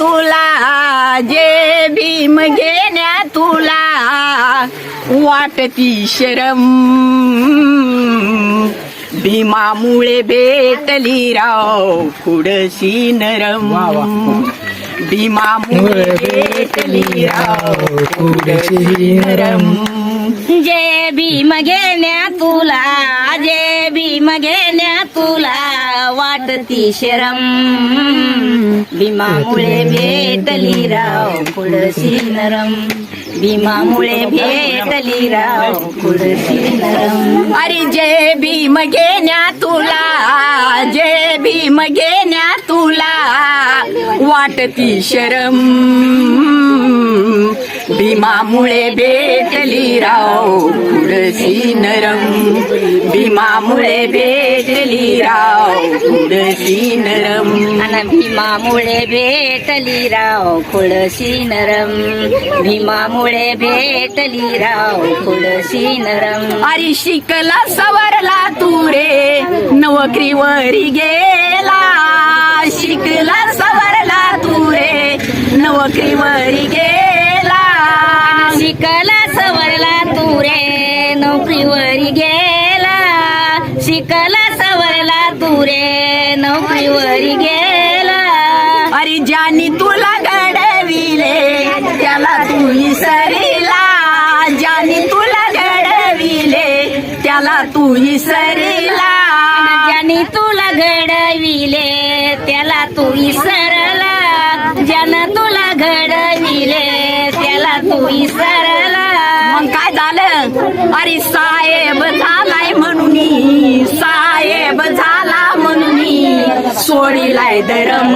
तुला जे भीम घेण्या तुला वाटती शरम. भीमामुळे भेटली राव पुढशी नरम. भीमामुळे भेटली राव पुढशी नरम. जे भीम घेण्या तुला जे भीम घेण्या तुला वाटती शरम. भीमामुळे भेटली राव पुढशी नरम. भीमामुळे भेटली राव पुढशी नरम. अरे जय भीम घेण्या तुला जय भीम घेण्या तुला वाटती शरम. भीमामुळे भेटली राव पुढशी नरम. भीमामुळे भेटली राव पुढशी नरम. भीमामुळे भेटली राव पुढशी नरम. भीमामुळे भेटली राव पुढशी नरम. अरे शिकला सवरला तू रे नोकरीवरी गेला. शिकला सवरला तू रे नोकरीवरी गेला. शिकला सवरला तू रे नोकरीवरी गेला. शिकला सवरला तू रे नोकरीवरी गेला. अरे ज्यानी तुला घडविले त्याला तू विसरिला ज्यानी तुला घडविले त्याला तू विसरिला ज्याने तुला घडविले त्याला तू विसरला सोडीलाय दरम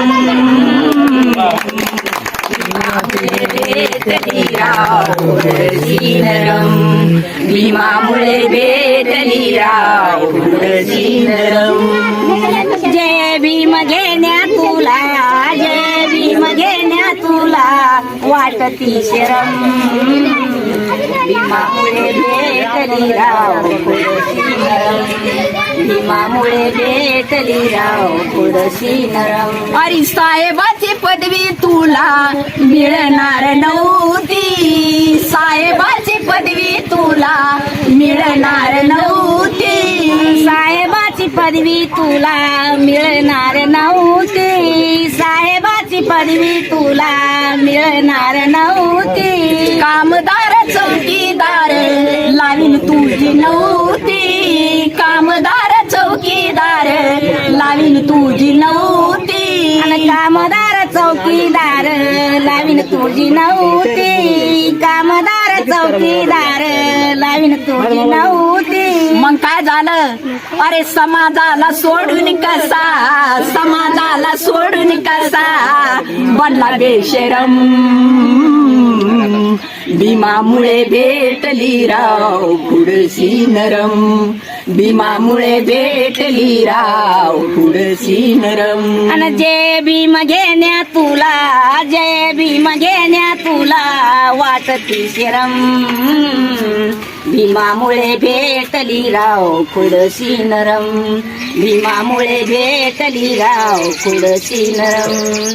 नरम भीमामुळे भेटली राव नरम जय भीम घेण्या तुला जय भीम घेण्या तुला वाटती शरम. भीमामुळे भेटली राव पुढशी नरम. भीमामुळे भेटली राव पुढशी नरम. अरे साहेबाची पदवी तुला मिळणार नव्हती. साहेबाची पदवी तुला मिळणार नव्हती. साहेबाची पदवी तुला मिळणार नव्हती. साहेबाची पदवी तुला मिळणार नव्हती. कामदार चौकीदार लावीन तुझी नव्हती कामदार चौकीदार लावीन तुझी नव्हती कामदार चौकीदार लावीन तुझी नव्हती कामदार चौकीदार लावीन तुझी नव्हती मग काय झालं? अरे समाजाला सोडून कसा? समाजाला सोडून कसा? बनला बेशरम. भीमामुळे भेटली राव पुढशी नरम. भीमामुळे भेटली राव पुढशी नरम. आणि जय भीम घेण्या तुला जय भीम घेण्या तुला वाटती शरम. भीमामुळे भेटली राव पुढशी नरम. भीमामुळे भेटली राव पुढशी नरम.